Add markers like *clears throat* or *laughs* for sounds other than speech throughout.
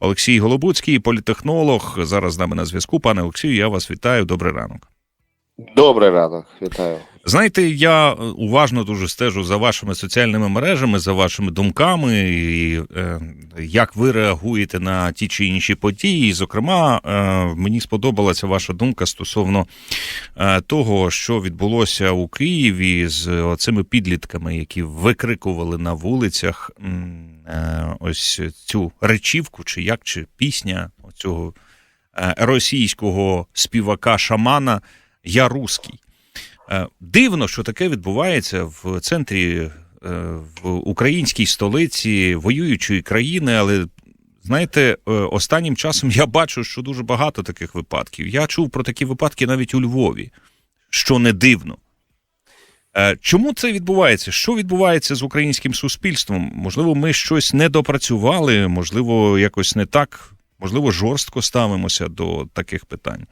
Олексій Голобуцький, політехнолог. Зараз з нами на зв'язку. Пане Олексію, я вас вітаю. Добрий ранок. Добрий ранок, вітаю. Знаєте, я е, уважно дуже стежу за вашими соціальними мережами, за вашими думками, і е, як ви реагуєте на ті чи інші події. І, зокрема, е, мені сподобалася ваша думка стосовно е, того, що відбулося у Києві з цими підлітками, які викрикували на вулицях м, ось цю речівку, чи як, чи пісня цього російського співака шамана Я русський. Е, Дивно, що таке відбувається в центрі е, в українській столиці воюючої країни, але знаєте, е, останнім часом я бачу, що дуже багато таких випадків. Я чув про такі випадки навіть у Львові, що не дивно. Е, Чому це відбувається? Що відбувається з українським суспільством? Можливо, ми щось не допрацювали, можливо, якось не так, можливо, жорстко ставимося до таких питань.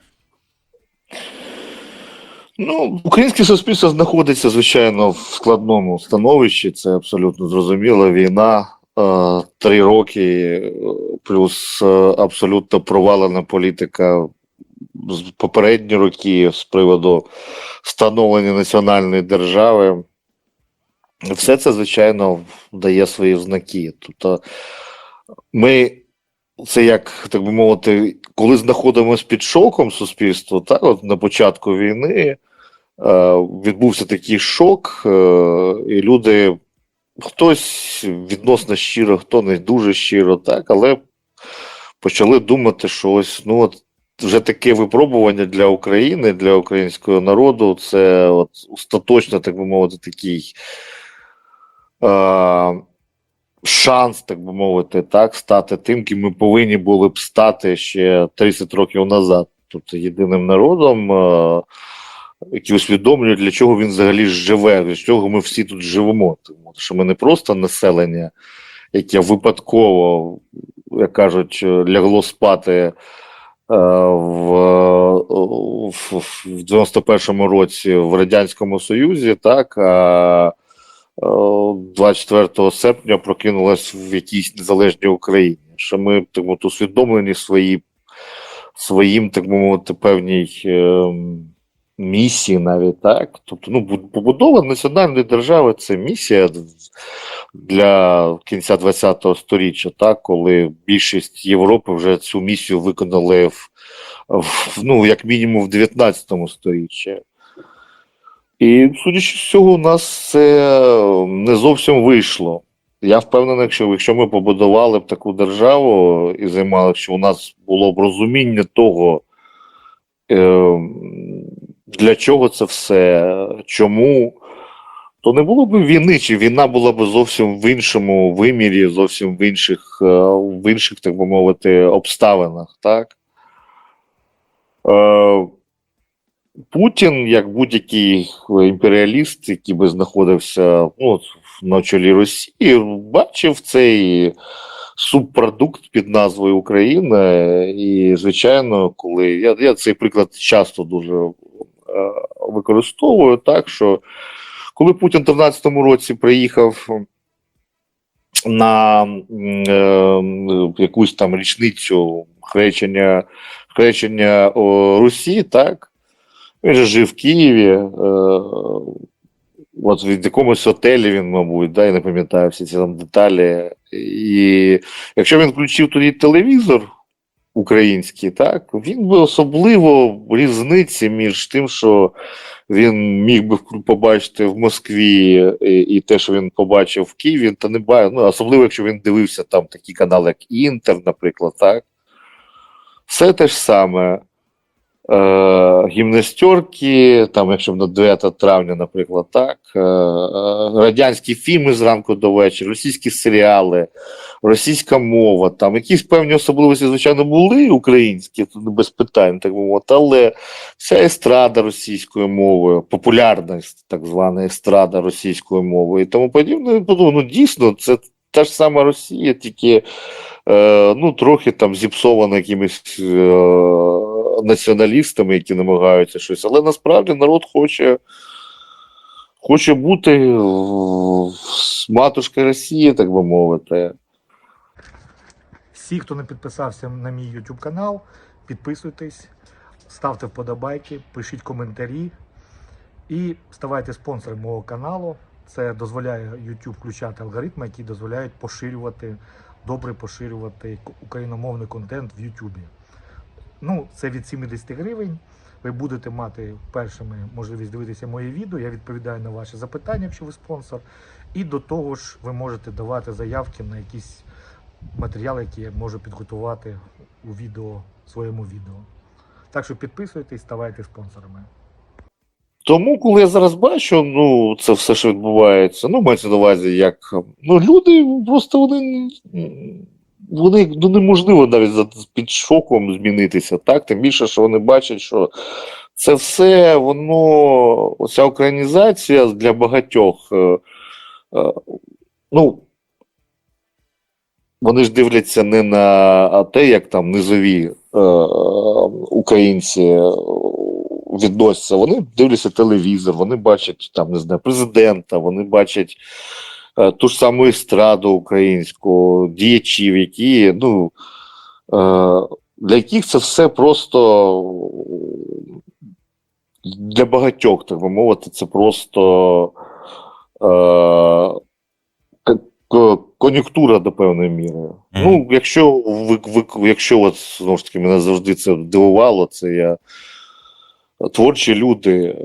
Ну, українське суспільство знаходиться, звичайно, в складному становищі. Це абсолютно зрозуміло. Війна е, три роки, е, плюс абсолютно провалена політика попередні роки з приводу становлення національної держави. Все це, звичайно, дає свої знаки. Тобто ми це як так би мовити, коли знаходимося під шоком суспільства, так от на початку війни е, відбувся такий шок, е, і люди хтось відносно щиро, хто не дуже щиро, так, але почали думати, що ось ну от вже таке випробування для України, для українського народу. Це от остаточно, так би мовити, такий. Е, шанс, так би мовити, так, стати тим, ким ми повинні були б стати ще 30 років назад. Тобто єдиним народом, е, який усвідомлює, для чого він взагалі живе, для чого ми всі тут живемо. Тому що ми не просто населення, яке випадково, як кажуть, лягло спати. Е, В, в, в 91-му році в Радянському Союзі, так, а е, 24 серпня прокинулась в якійсь незалежній Україні. Що ми так мовити, усвідомлені свої, своїм, так мовити, певній е, місії навіть так. Тобто, ну, побудова національної держави це місія для кінця 20-го сторіччя, так, коли більшість Європи вже цю місію виконали в, в ну, як мінімум в 19 сторіччі. І судячи з цього, у нас це не зовсім вийшло. Я впевнений, що якщо ми побудували б таку державу і займали, що у нас було б розуміння того, е, для чого це все, чому, то не було б війни, чи війна була б зовсім в іншому вимірі, зовсім в інших, е, в інших, так би мовити, обставинах, так? Е, Путін, як будь-який імперіаліст, який би знаходився ну, на чолі Росії, бачив цей субпродукт під назвою Україна. І, звичайно, коли я, я цей приклад часто дуже е, використовую, так що коли Путін в 2013 році приїхав на е, якусь там річницю хрещення, хрещення Русі, так. Він же жив в Києві, е, от в якомусь готелі він, мабуть, да, я не пам'ятаю всі ці там деталі. І якщо він включив тоді телевізор український, так, він би особливо різниці між тим, що він міг би побачити в Москві, і, і те, що він побачив в Києві, та не бачив. Ну, особливо, якщо він дивився там такі канали, як Інтер, наприклад, так. Все те ж саме е, гімнастерки, там, якщо на 9 травня, наприклад, так, е, е, радянські фільми зранку до вечора, російські серіали, російська мова, там якісь певні особливості, звичайно, були українські, тут без питань, так би мовити, але вся естрада російською мовою, популярність так звана естрада російською мовою і тому подібне, ну дійсно, це та ж сама Росія, тільки е, ну, трохи там зіпсована якимись е, націоналістами, які намагаються щось. Але насправді народ хоче, хоче бути матушкою Росії, так би мовити. Всі, хто не підписався на мій YouTube канал, підписуйтесь, ставте вподобайки, пишіть коментарі і ставайте спонсором мого каналу. Це дозволяє YouTube включати алгоритми, які дозволяють поширювати, добре поширювати україномовний контент в YouTube. Ну, це від 70 гривень. Ви будете мати першими можливість дивитися мої відео. Я відповідаю на ваші запитання, якщо ви спонсор. І до того ж, ви можете давати заявки на якісь матеріали, які я можу підготувати у відео, своєму відео. Так що підписуйтесь, ставайте спонсорами. Тому, коли я зараз бачу, ну, це все, що відбувається, ну, мається на увазі, як ну, люди просто вони, вони ну, неможливо навіть під шоком змінитися, так? Тим більше, що вони бачать, що це все, воно, оця українізація для багатьох, е, е, ну, вони ж дивляться не на те, як там низові е, українці е, відносяться. Вони дивляться телевізор, вони бачать там, не знаю, президента, вони бачать ту ж саму естраду українську, діячів, які, ну, е, для яких це все просто для багатьох, так би мовити, це просто е, кон'юнктура до певної міри. Мгм. Ну, якщо ви, ви, якщо от, знову ж таки мене завжди це дивувало, це я творчі люди,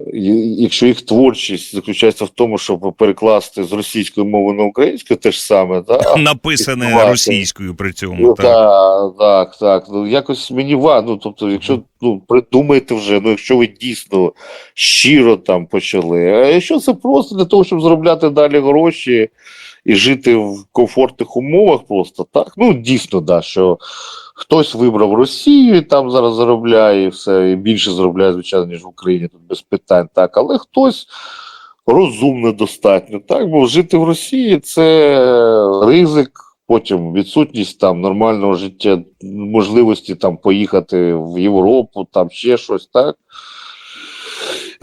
якщо їх творчість заключається в тому, щоб перекласти з російської мови на українську, те ж саме, да? Написане російською при цьому. Ну, Так. так, так, так. Ну, якось мені. Ну, тобто, якщо ну, придумайте вже, ну, якщо ви дійсно щиро там почали, а якщо це просто для того, щоб заробляти далі гроші і жити в комфортних умовах, просто так. Ну, дійсно, да, що хтось вибрав Росію і там зараз заробляє і все, і більше заробляє, звичайно, ніж в Україні, тут без питань, так, але хтось. Розумно достатньо, так, бо жити в Росії це ризик, потім відсутність там нормального життя, можливості там поїхати в Європу, там ще щось, так.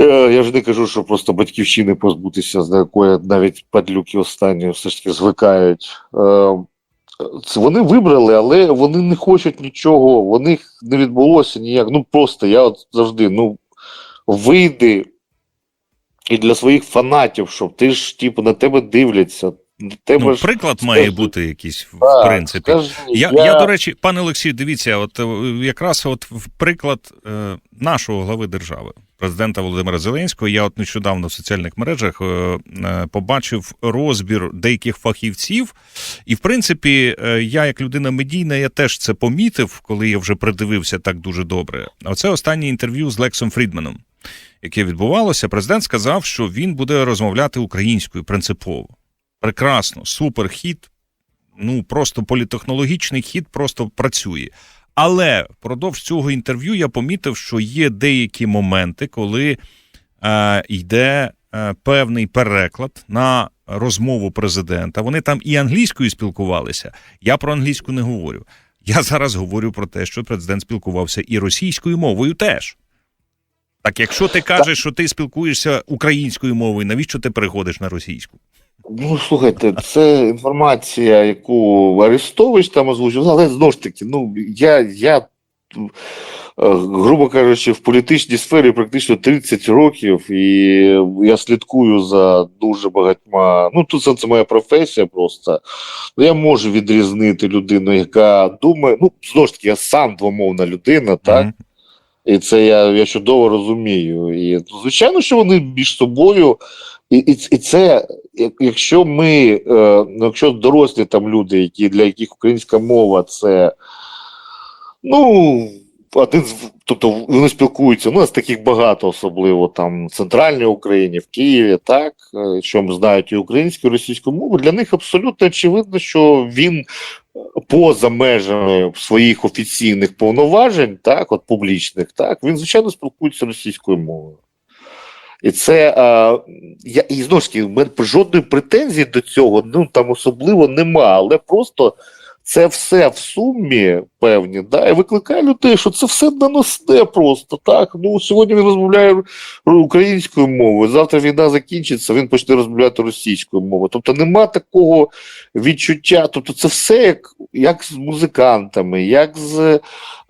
Е, Я ж не кажу, що просто батьківщини позбутися, з якої навіть падлюки останні все ж таки звикають. Е, Це вони вибрали, але вони не хочуть нічого, у них не відбулося ніяк. Ну просто я от завжди, ну, вийди і для своїх фанатів, щоб ти ж, типу, на тебе дивляться. Тебе Ну, ж приклад скажи. має бути якийсь, в Так, принципі. скажи, Я, я, до речі, пане Олексію, дивіться, от е, якраз от в приклад е, нашого глави держави, президента Володимира Зеленського, я от нещодавно в соціальних мережах е, е, побачив розбір деяких фахівців. І, в принципі, е, я, як людина медійна, я теж це помітив, коли я вже придивився так дуже добре. Оце останнє інтерв'ю з Лексом Фрідманом, яке відбувалося. Президент сказав, що він буде розмовляти українською принципово. Прекрасно, супер хід, ну просто політехнологічний хід просто працює. Але впродовж цього інтерв'ю я помітив, що є деякі моменти, коли е, йде е, певний переклад на розмову президента. Вони там і англійською спілкувалися. Я про англійську не говорю. Я зараз говорю про те, що президент спілкувався і російською мовою теж. Так, якщо ти кажеш, що ти спілкуєшся українською мовою, навіщо ти переходиш на російську? Ну, слухайте, це інформація, яку Арестович там озвучив, але знову ж таки, ну, я, я е, грубо кажучи, в політичній сфері практично 30 років, і я слідкую за дуже багатьма. Ну, тут це, це моя професія просто. Ну, Я можу відрізнити людину, яка думає, ну, знову ж таки, я сам двомовна людина, так? Мгм. І це я, я чудово розумію. І звичайно, що вони між собою. І, і, і це, якщо ми, е, ну, якщо дорослі там люди, які, для яких українська мова це, ну, один з, тобто вони спілкуються, ну, з таких багато, особливо там в центральній Україні, в Києві, так, е, що знають і українську, і російську мову, для них абсолютно очевидно, що він поза межами своїх офіційних повноважень, так, от публічних, так, він, звичайно, спілкується російською мовою. І це а, я і знову ж таки, мене жодної претензії до цього ну там особливо нема, але просто це все в сумі певні, да, і викликає людей, що це все наносне просто. Так, ну сьогодні він розмовляє українською мовою. Завтра війна закінчиться, він почне розмовляти російською мовою. Тобто нема такого відчуття. Тобто, це все як, як з музикантами, як з,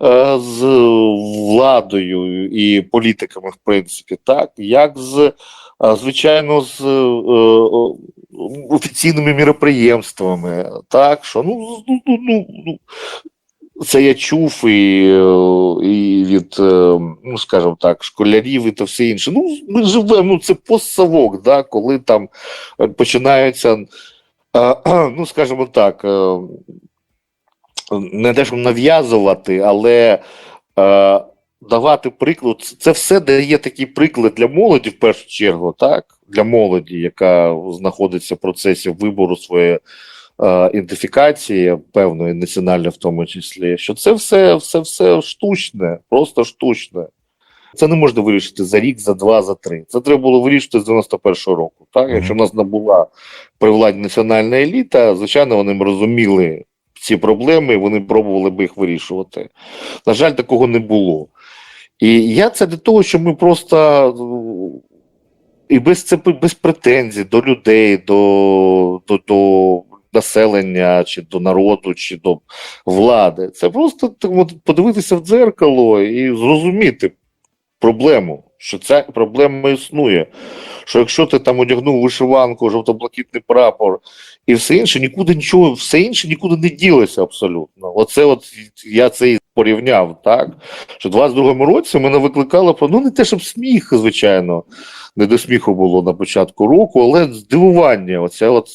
е, з владою і політиками, в принципі, так, як з. е, Звичайно, з е, офіційними міроприємствами, так що ну, ну, ну, ну, ну це я чув і, і від, е, ну скажімо так, школярів і то все інше. Ну, ми живемо, ну це постсавок, да, коли там починаються, е, *clears throat* ну скажімо так, е, не те, щоб нав'язувати, але давати приклад. Це все дає такий приклад для молоді в першу чергу, так? Для молоді, яка знаходиться в процесі вибору своєї е, ідентифікації, певної національної в тому числі, що це все, все, все штучне, просто штучне. Це не можна вирішити за рік, за два, за три. Це треба було вирішити з 91-го року. Так? Мгм. Якщо в нас не була при владі національна еліта, звичайно, вони б розуміли ці проблеми, і вони пробували б їх вирішувати. На жаль, такого не було. І я це для того, що ми просто і без це без претензій до людей, до, до, до населення, чи до народу, чи до влади. Це просто так, подивитися в дзеркало і зрозуміти проблему, що ця проблема існує. Що якщо ти там одягнув вишиванку, жовто-блакитний прапор і все інше, нікуди нічого, все інше нікуди не ділося абсолютно. Оце от я це і порівняв, так? Що в 22-му році мене викликало ну не те, щоб сміх, звичайно, не до сміху було на початку року, але здивування. Оце от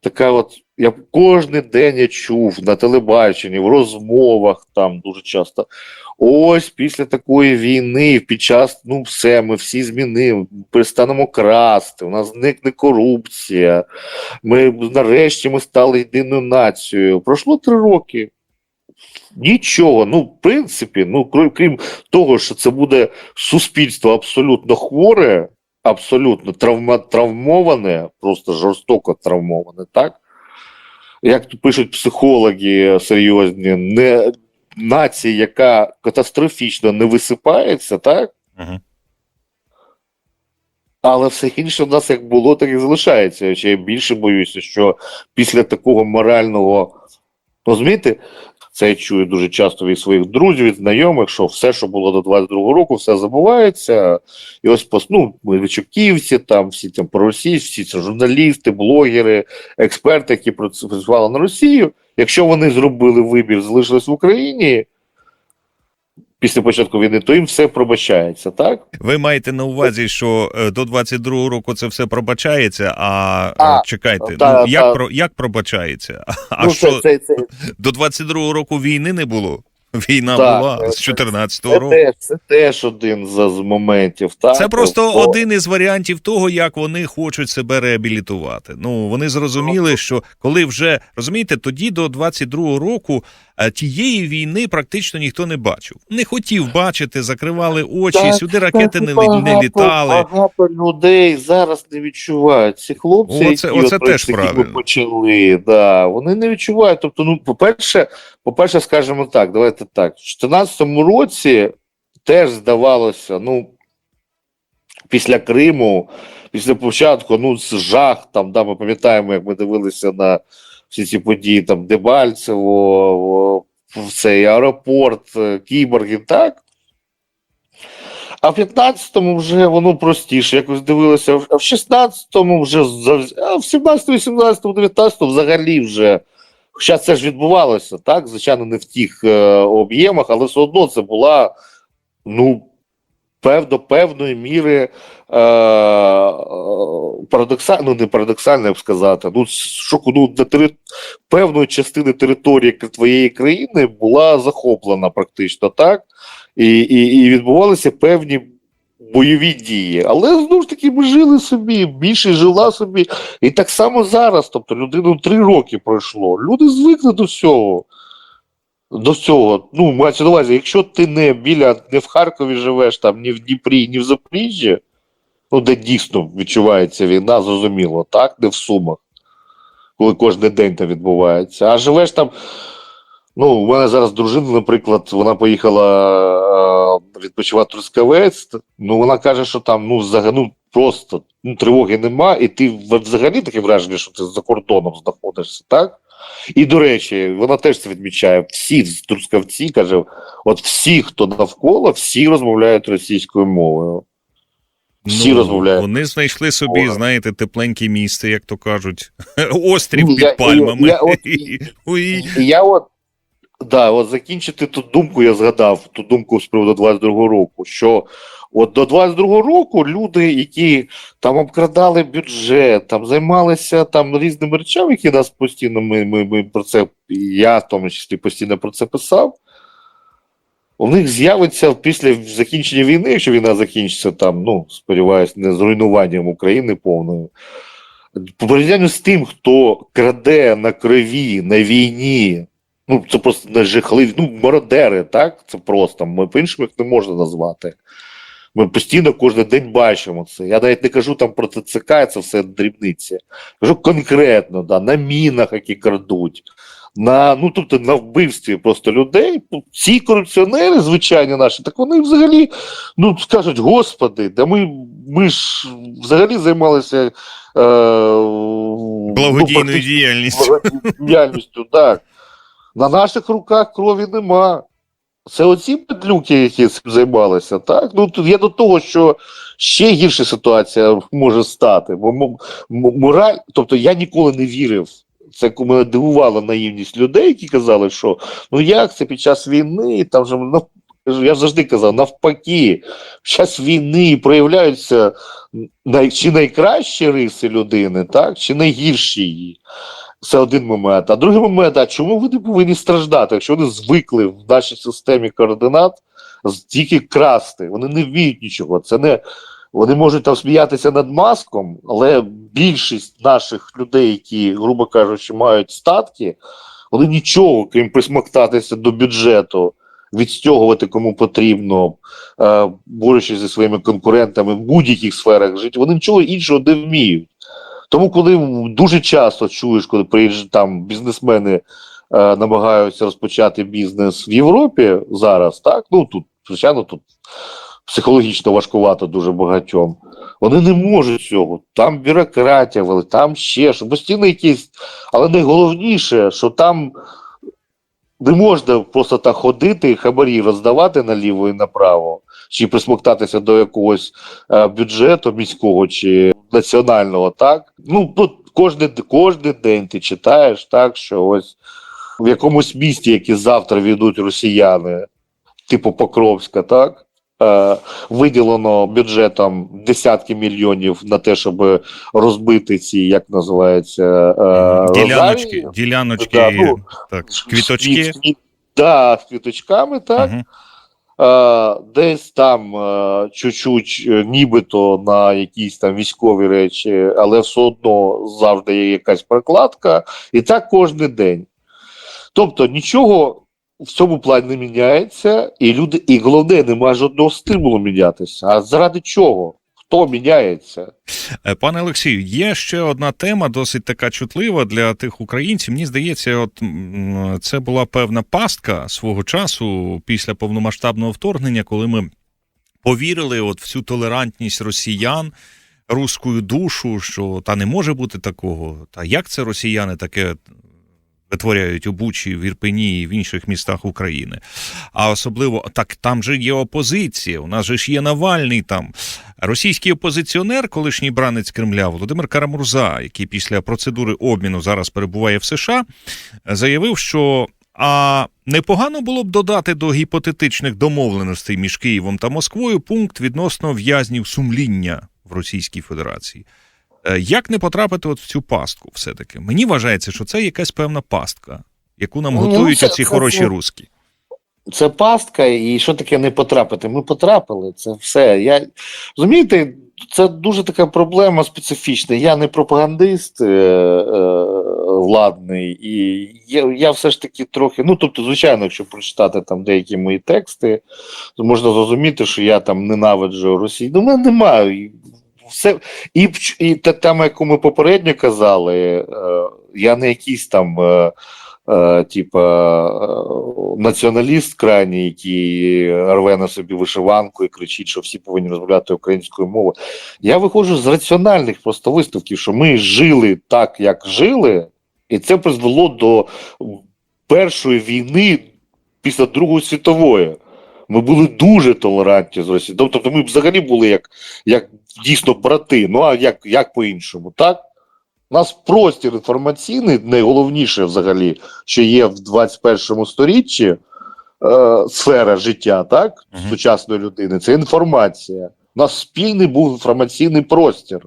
така от. Я кожен день я чув на телебаченні, в розмовах там дуже часто. Ось після такої війни, під час ну все, ми всі змінили, перестанемо красти, у нас зникне корупція. Ми нарешті ми стали єдиною нацією. Пройшло три роки. Нічого. Ну, в принципі, ну крім того, що це буде суспільство абсолютно хворе, абсолютно травма, травмоване, просто жорстоко травмоване, так? Як тут пишуть психологи серйозні, не нація, яка катастрофічно не висипається, так? Мгм. Але все інше в нас як було, так і залишається. Ще я більше боюся, що після такого морального, розумієте, це я чую дуже часто від своїх друзів, від знайомих, що все, що було до 22-го року, все забувається. І ось ну, Медведчуківці, там всі там проросійські, всі це журналісти, блогери, експерти, які прац- працювали на Росію. Якщо вони зробили вибір, залишились в Україні після початку війни, то їм все пробачається, так? Ви маєте на увазі, що е, до 22-го року це все пробачається, а, е, А, чекайте, та- ну, як, та. про, як пробачається? *laughs* А ну, що, це, це, це, до 22-го року війни не було? Війна Так, була з це- 14-го року. теж, це теж один з, з моментів. Так? Це просто Бо- один із варіантів того, як вони хочуть себе реабілітувати. Ну вони зрозуміли, що коли вже розумієте, тоді до 22-го року е, тієї війни практично ніхто не бачив. Не хотів бачити, закривали очі, Так, сюди ракети не, Так, не багато- літали. Багато людей зараз не відчувають. Ці хлопці, Оце- які, оце от, теж правильно. почали, да, вони не відчувають. Тобто, ну, по-перше, по-перше, скажімо так, давайте так. В 2014 році теж здавалося, ну, після Криму, після початку, ну, це жах, там, да, ми пам'ятаємо, як ми дивилися на всі ці події, там, Дебальцево, цей аеропорт, е, кіборги, так? А в 15-му вже воно простіше, якось дивилося. А в 16-му вже а в 17-му, 18-му, 19-му взагалі вже. Хоча це ж відбувалося, так? Звичайно, не в тих е, об'ємах, але все одно це була, ну, пев, до певної міри е, парадоксально, ну не парадоксально, як сказати, ну, що ну, на тери... певної частини території твоєї країни була захоплена практично, так? І, і, і відбувалися певні бойові дії. Але знову ж таки ми жили собі, більше жила собі. І так само зараз. Тобто людину три роки пройшло. Люди звикли до всього. До всього. Ну, мається на увазі, якщо ти не біля, не в Харкові живеш, там, ні в Дніпрі, ні в Запоріжжі, ну, де дійсно відчувається війна, зрозуміло, так, не в Сумах, коли кожен день там відбувається. А живеш там Ну, у мене зараз дружина, наприклад, вона поїхала е, відпочивати Трускавець. Ну, вона каже, що там ну, ну, просто ну, тривоги нема, і ти взагалі таке враження, що ти за кордоном знаходишся, так? І, до речі, вона теж це відмічає. Всі в Трускавці, каже, от всі, хто навколо, всі розмовляють російською мовою. Всі розмовляють. Ну, Вони знайшли собі, О, знаєте, тепленьке місце, як то кажуть, *laughs* острів Ну, під я- пальмами. я- я от- *laughs* я от, да, от закінчити ту думку, я згадав ту думку з приводу 22-го року, що от до 22-го року люди, які там обкрадали бюджет, там займалися там різними речами, які нас постійно ми, ми, ми про це, я в тому числі постійно про це писав. У них з'явиться після закінчення війни, якщо війна закінчиться там, ну, сподіваюся, не зруйнуванням України повною. По порівнянню з тим, хто краде на крові, на війні, ну це просто не жахливі, ну, мародери, так? Це просто. Ми по-іншому їх не можна назвати. Ми постійно кожен день бачимо це. Я навіть не кажу там про ТЦК, це все дрібниці. Кажу конкретно, да, на мінах, які крадуть, на, ну, тобто на вбивстві просто людей. Ці корупціонери, звичайні наші, так вони взагалі ну, скажуть, господи, да ми, ми ж взагалі займалися е, Благодійною ну, діяльністю. діяльністю, так. На наших руках крові нема. Це оці підлюки, які цим займалися, так? Ну я до того, що ще гірша ситуація може стати. Бо мораль, тобто я ніколи не вірив. Це мене дивувала наївність людей, які казали, що ну як це під час війни, там же нав- я завжди казав, навпаки, під час війни проявляються най, чи найкращі риси людини, так, чи найгірші її. Це один момент. А другий момент, а чому вони повинні страждати, якщо вони звикли в нашій системі координат тільки красти? Вони не вміють нічого. Це не вони можуть там сміятися над маском, але більшість наших людей, які, грубо кажучи, мають статки, вони нічого, крім присмоктатися до бюджету, відстягувати кому потрібно, е, борючись зі своїми конкурентами в будь-яких сферах життя, вони нічого іншого не вміють. Тому, коли дуже часто чуєш, коли там бізнесмени е, намагаються розпочати бізнес в Європі зараз, так ну тут, звичайно, тут психологічно важкувато дуже багатьом. Вони не можуть цього. Там бюрократія, вели, там ще що постійно якісь. Але найголовніше, що там не можна просто так ходити і хабарі роздавати наліво і направо, чи присмоктатися до якогось е, бюджету міського чи національного, так? Ну, тут кожен, кожен день ти читаєш, так, що ось в якомусь місті, яке завтра війдуть росіяни, типу Покровська, так? Е, виділено бюджетом десятки мільйонів на те, щоб розбити ці, як називається, е, Діляночки, діляночки, Да, ну, так, квіточки. З, з, да, з квіточками, так. Мгм. Е, десь там е, чуть-чуть е, нібито на якісь там військові речі, але все одно завжди є якась прокладка, і так кожен день. Тобто нічого в цьому плані не міняється, і люди, і головне, немає жодного стимулу мінятися. А заради чого? Хто міняється? Е, Пане Олексію, є ще одна тема, досить така чутлива для тих українців. Мені здається, от це була певна пастка свого часу після повномасштабного вторгнення, коли ми повірили от в цю толерантність росіян, руську душу, що та не може бути такого. Та як це росіяни таке витворяють у Бучі, в Ірпені і в інших містах України? А особливо так там же є опозиція. У нас же ж є Навальний там. Російський опозиціонер, колишній бранець Кремля Володимир Карамурза, який після процедури обміну зараз перебуває в США, заявив, що а непогано було б додати до гіпотетичних домовленостей між Києвом та Москвою пункт відносно в'язнів сумління в Російській Федерації. Е, Як не потрапити от в цю пастку, все-таки? Мені вважається, що це якась певна пастка, яку нам Ну, готують це- оці це- хороші це- русські. Це пастка, і що таке не потрапити? Ми потрапили, це все. Я розумієте, це дуже така проблема специфічна. Я не пропагандист е, е, владний, і я, я все ж таки трохи. Ну, тобто, звичайно, якщо прочитати там деякі мої тексти, то можна зрозуміти, що я там ненавиджу Росію. Ну, мене немає. Все, і, і та тема, яку ми попередньо казали, е, я не якийсь там. Е, е, типа націоналіст крайній, який рве на собі вишиванку і кричить, що всі повинні розмовляти українською мовою. Я виходжу з раціональних просто виставків, що ми жили так, як жили, і це призвело до першої війни після Другої світової. Ми були дуже толерантні з Росією. Тобто ми взагалі були як, як дійсно брати. Ну а як, як по-іншому, так? У нас простір інформаційний, найголовніше взагалі, що є в 21 сторіччі е, сфера життя, так, Мгм. сучасної людини, це інформація. У нас спільний був інформаційний простір.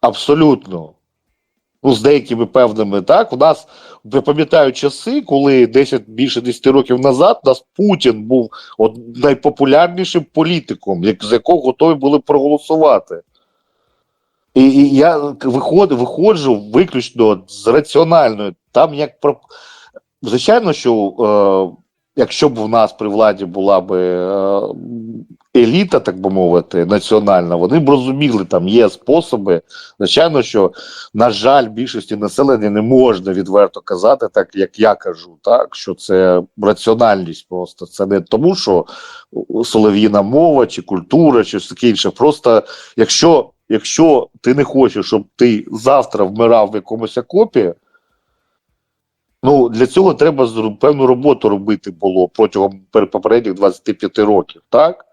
Абсолютно. Ну, з деякими певними, так. У нас, пам'ятаю часи, коли 10, більше 10 років назад у нас Путін був от найпопулярнішим політиком, як, за якого готові були проголосувати. І, і я виходжу, виходжу виключно з раціональної. Там як про. Звичайно, що е, якщо б в нас при владі була б е, еліта, так би мовити, національна, вони б розуміли, там є способи. Звичайно, що, на жаль, більшості населення не можна відверто казати, так як я кажу, так що це раціональність просто. Це не тому, що солов'їна мова чи культура, чи таке інше. Просто якщо, якщо ти не хочеш, щоб ти завтра вмирав в якомусь окопі, ну для цього треба певну роботу робити було протягом попередніх 25 років, так?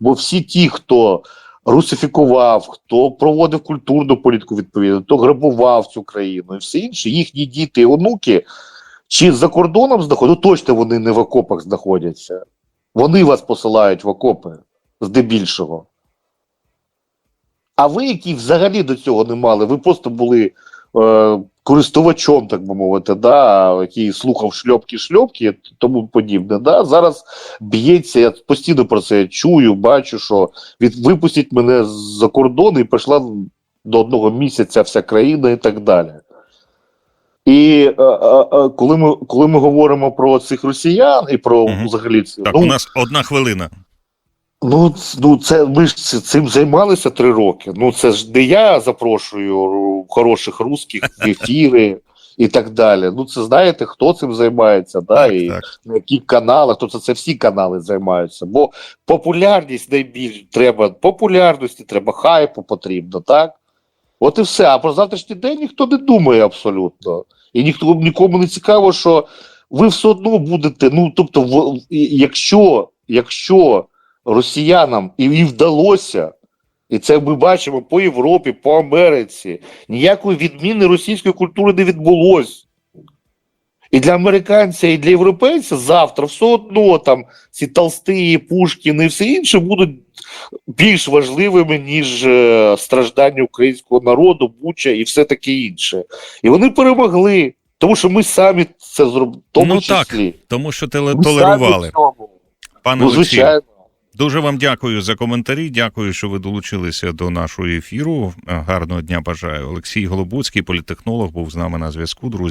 Бо всі ті, хто русифікував, хто проводив культурну політику відповідно, хто грабував цю країну і все інше, їхні діти і онуки, чи за кордоном знаходяться, ну точно вони не в окопах знаходяться. Вони вас посилають в окопи здебільшого. А ви, які взагалі до цього не мали, ви просто були користувачом, так би мовити, да, який слухав шльопки-шльопки тому подібне. Да. Зараз б'ється, я постійно про це чую, бачу, що від, випустіть мене з-за кордону і прийшла до одного місяця вся країна і так далі. І е, е, е, коли, ми, коли ми говоримо про цих росіян і про Мгм. взагалі це, Так, ну, у нас одна хвилина. Ну, ну це ми ж цим займалися три роки. Ну це ж не я запрошую хороших русських в ефіри і так далі. Ну це знаєте, хто цим займається, да, Так, і так. на які канали, тобто це всі канали займаються. Бо популярність найбільш треба популярності, треба хайпу потрібно, так? От і все. А про завтрашній день ніхто не думає абсолютно. І ніхто нікому не цікаво, що ви все одно будете. Ну тобто, в, якщо, якщо росіянам і, і вдалося, і це ми бачимо по Європі, по Америці, ніякої відміни російської культури не відбулось. І для американця, і для європейця завтра все одно там ці Толстиї, Пушкіни і все інше будуть більш важливими, ніж е, страждання українського народу, Буча і все таке інше. І вони перемогли, тому що ми самі це зробили, Ну так. Тому що теле- Ми толерували. Пане Ну, звичайно. Дуже вам дякую за коментарі. Дякую, що ви долучилися до нашого ефіру. Гарного дня бажаю. Олексій Голобуцький, політехнолог, був з нами на зв'язку. Друзі.